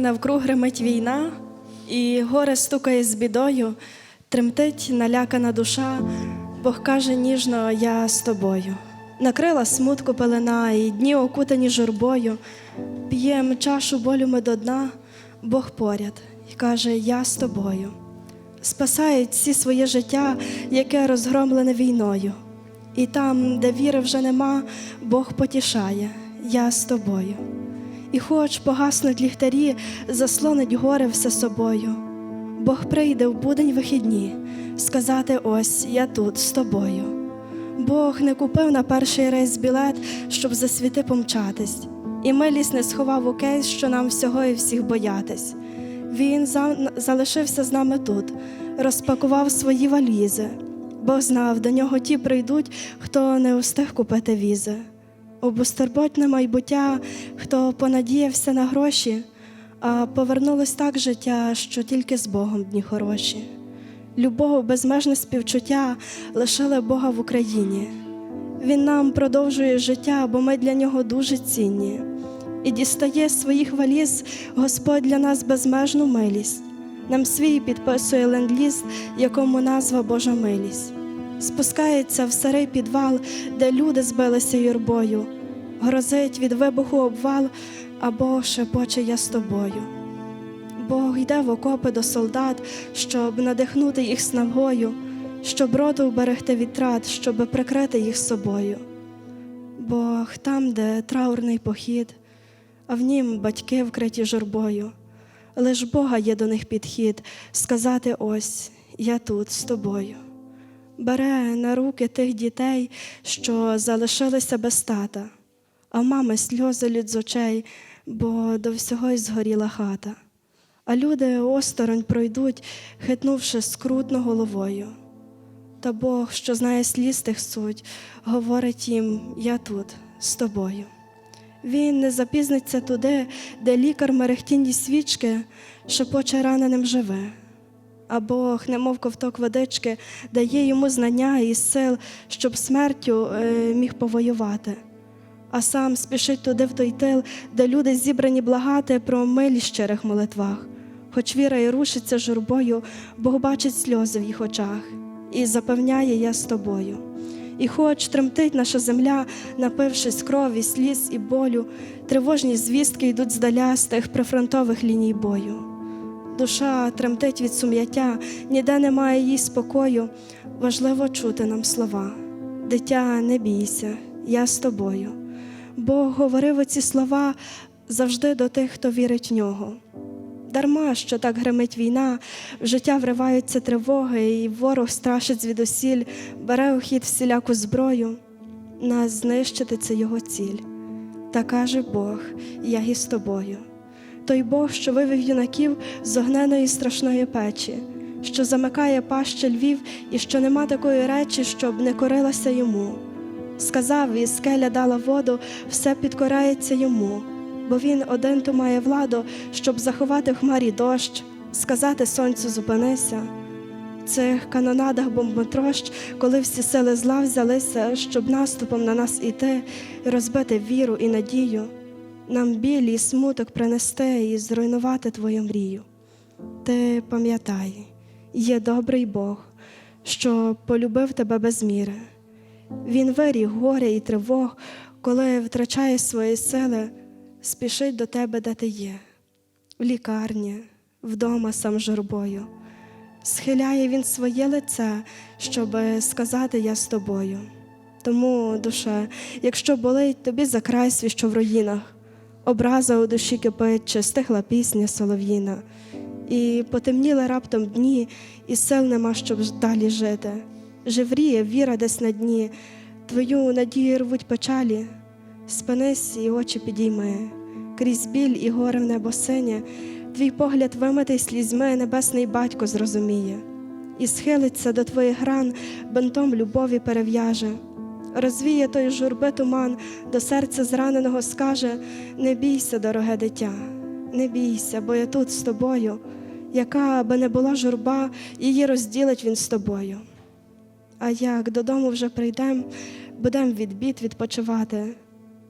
навкруг гримить війна, і горе стукає з бідою, тремтить налякана душа, Бог каже ніжно, я з тобою. Накрила смутку пелена, і дні окутані журбою, п'єм чашу болю ми до дна, Бог поряд і каже, я з тобою. Спасають всі своє життя, яке розгромлене війною. І там, де віри вже нема, Бог потішає, я з тобою. І хоч погаснуть ліхтарі, заслонить горе все собою. Бог прийде в будень вихідні, сказати ось я тут з тобою. Бог не купив на перший рейс білет, щоб за світи помчатись, і милість не сховав у кейс, що нам всього і всіх боятись. Він за- залишився з нами тут, розпакував свої валізи, бо знав, до нього ті прийдуть, хто не устиг купити візи. У безтурботне майбуття, хто понадіявся на гроші, а повернулось так життя, що тільки з Богом дні хороші. Любов, безмежне співчуття лишили Бога в Україні. Він нам продовжує життя, бо ми для нього дуже цінні. І дістає своїх валіз Господь для нас безмежну милість. Нам свій підписує ленд-ліз, якому назва Божа милість. Спускається в старий підвал, де люди збилися юрбою, грозить від вибуху обвал, або шепоче я з тобою. Бог йде в окопи до солдат, щоб надихнути їх снагою, щоб роду вберегти від трат, щоб прикрити їх собою. Бог там, де траурний похід, а в нім батьки вкриті журбою. Лиш Бога є до них підхід сказати ось я тут з тобою. Бере на руки тих дітей, що залишилися без тата, а мами сльози лють з очей, бо до всього й згоріла хата. А люди осторонь пройдуть, хитнувши скрутно головою. Та Бог, що знає сліз тих суть, говорить їм: Я тут з тобою. Він не запізниться туди, де лікар мерехтінні свічки шепоче раненим живе. А Бог, немов ковток водички, дає йому знання і сил, щоб смертю е, міг повоювати. А сам спішить туди в той тил, де люди зібрані благати про милість в щирих молитвах. Хоч віра і рушиться журбою, Бог бачить сльози в їх очах і запевняє я з тобою. І хоч тремтить наша земля, напившись крові, сліз і болю, тривожні звістки йдуть здаля з тих прифронтових ліній бою. Душа тремтить від сум'яття, ніде немає їй спокою. Важливо чути нам слова. Дитя, не бійся, я з тобою. Бог говорив оці слова завжди до тих, хто вірить в нього. Дарма, що так гримить війна, в життя вриваються тривоги, і ворог страшить звідусіль, бере у всіляку зброю. Нас знищити це його ціль. Та каже Бог, я із тобою. Той Бог, що вивів юнаків з огненої страшної печі, що замикає пащі львів, і що нема такої речі, щоб не корилася йому. Сказав, і скеля дала воду, все підкорається йому, бо він один то має владу, щоб заховати в хмарі дощ, сказати сонцю зупинися. В цих канонадах бомботрощ, коли всі сили зла взялися, щоб наступом на нас іти, розбити віру і надію, нам біль і смуток принести і зруйнувати твою мрію. Ти пам'ятай, є добрий Бог, що полюбив тебе без міри. Він виріг горя і тривог, коли втрачає свої сили, спішить до тебе, де ти є, в лікарні, вдома сам журбою. Схиляє він своє лице, щоб сказати я з тобою. Тому, душе, якщо болить тобі за край свій, що в руїнах, образа у душі кипить, чи стихла пісня солов'їна, і потемніли раптом дні, і сил нема, щоб далі жити. Живріє віра десь на дні, твою надію рвуть печалі, спинись і очі підійми, крізь біль і горе в небо синє, твій погляд вимитий слізьми, небесний батько зрозуміє, і схилиться до твоїх ран, бентом любові перев'яже. Розвіє той журби туман, до серця зраненого скаже: Не бійся, дороге дитя, не бійся, бо я тут з тобою, яка би не була журба, її розділить він з тобою. А як додому вже прийдем, будем від бід відпочивати.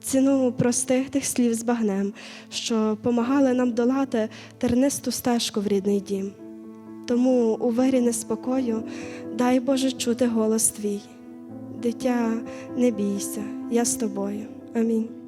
ціну простих тих слів з багнем, що помагали нам долати тернисту стежку в рідний дім. Тому у вирі неспокою дай Боже чути голос твій. Дитя, не бійся, я з тобою. Амінь.